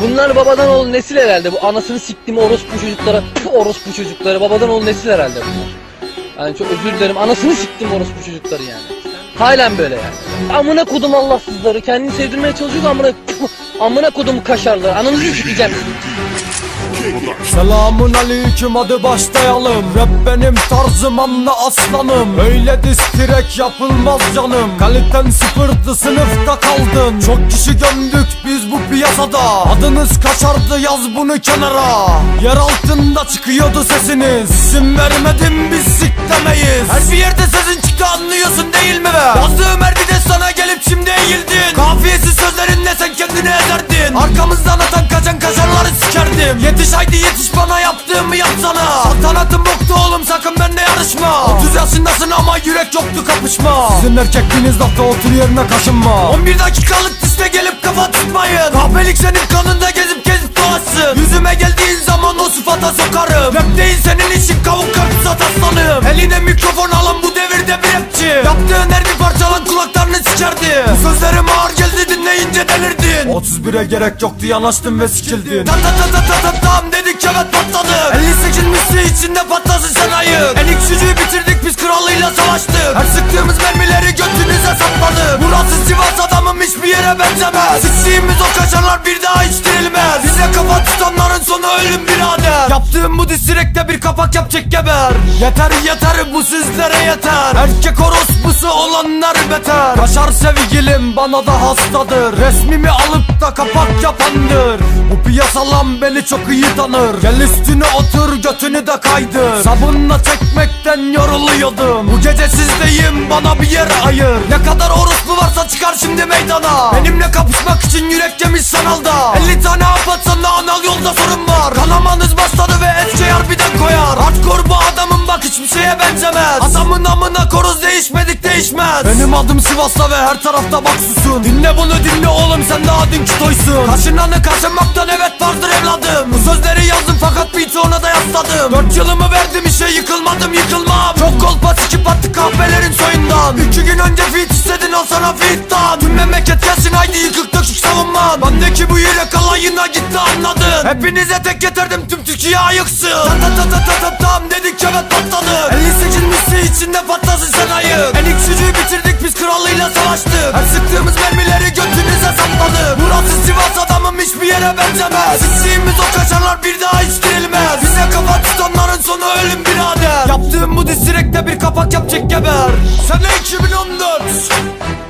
Bunlar babadan oğul nesil herhalde. Bu anasını siktim orospu çocuklara. Orospu çocukları. Babadan oğul nesil herhalde bunlar. Yani çok özür dilerim. Anasını siktim orospu çocukları yani. Halen böyle yani. Amına kodum Allahsızları. Kendini sevdirmeye çalışıyor da amına amına kodum kaşarları. Ananızı sikeceğim. Selamun aleyküm hadi başlayalım. Rap benim tarzım anla aslanım. Öyle distirek yapılmaz canım. Kaliten sıfırdı sınıfta kaldın. Çok kişi gömdük biz bu piyasada. Adınız kaçardı yaz bunu kenara. Yer altında çıkıyordu sesiniz. İsim vermedim biz siktemeyiz Her bir yerde sesin çıktı anlıyorsun değil mi be? Yazdığım sikerdim Yetiş haydi yetiş bana yaptığımı yapsana Saltanatın boktu oğlum sakın benimle yarışma. 30 yaşındasın ama yürek yoktu kapışma. Sizin erkekliğiniz lafta otur yerine kaşınma. 11 dakikalık diste gelip kafa tutmayın. Kahpelik senin kanında gezip sıfata sokarım. Rap senin işin kavuk karpuzat aslanım Eline mikrofon alan bu devirde bir rapçi. Yaptığın her bir parçalan kulaklarını sikerdi. Bu sözlerim ağır geldi dinleyince delirdin. 31'e gerek yoktu yanaştın ve sikildin. Ta ta ta ta ta ta tam dedik evet patladı. 58 misli içinde patlasın sen ayık En çocuğu bitirdik biz kralıyla savaştık. Her sıktığımız mermileri götünüze sapladık. Burası Sivas adamım hiçbir yere benzemez. Sıktığımız o kaşarlar bir daha hiç dirilmez. Bize kafa tutanların sonu ölüm Yaptığım bu disirekte bir kapak yap çek geber. Yeter yeter bu sizlere yeter. Erkek orospusu olanlar beter. Kaşar sevgilim bana da hastadır. Resmimi alıp da kapak yapandır. Bu piyasa lan beni çok iyi tanır. Gel üstüne otur götünü de kaydır. Sabunla çekmekten yoruluyordum. Bu gece sizdeyim bana bir yer ayır. Ne kadar orospu varsa çıkar şimdi meydana. Benimle kapışmak için yürek yemiş sanalda. 50 tane hap atsan da anal yolda sorun Benim adım Sivas'ta ve her tarafta bak susun Dinle bunu dinle oğlum sen daha dünkü toysun. Kaşınanı kaşınmaktan evet vardır evladım. Bu sözleri yazdım fakat beat'i ona da yasladım. Dört yılımı verdim işe yıkılmadım yıkılmam. Çok kolpa sikip attık kahvelerin soyundan. İki gün önce fit istedin al sana fittan Tüm memleket gelsin haydi yıkık dökük savunman. Bendeki bu yürek alayına gitti anladın. Hepinize tek getirdim tüm Türkiye ayıksın. Ta ta ta ta ta ta tam dedik evet patladı. 58 misli içinde patlasın sen ayık En ilk çocuğu bitirdik biz kralıyla savaştık. Her sıktığımız mermileri götünüze sapladık. Burası Sivas adamım hiçbir yere benzemez. Sıktığımız o kaşarlar bir daha hiç dirilmez. Bize kafa tutanların sonu ölüm birader. Yaptığım bu disirekte bir kapak yap çek geber Sene 2014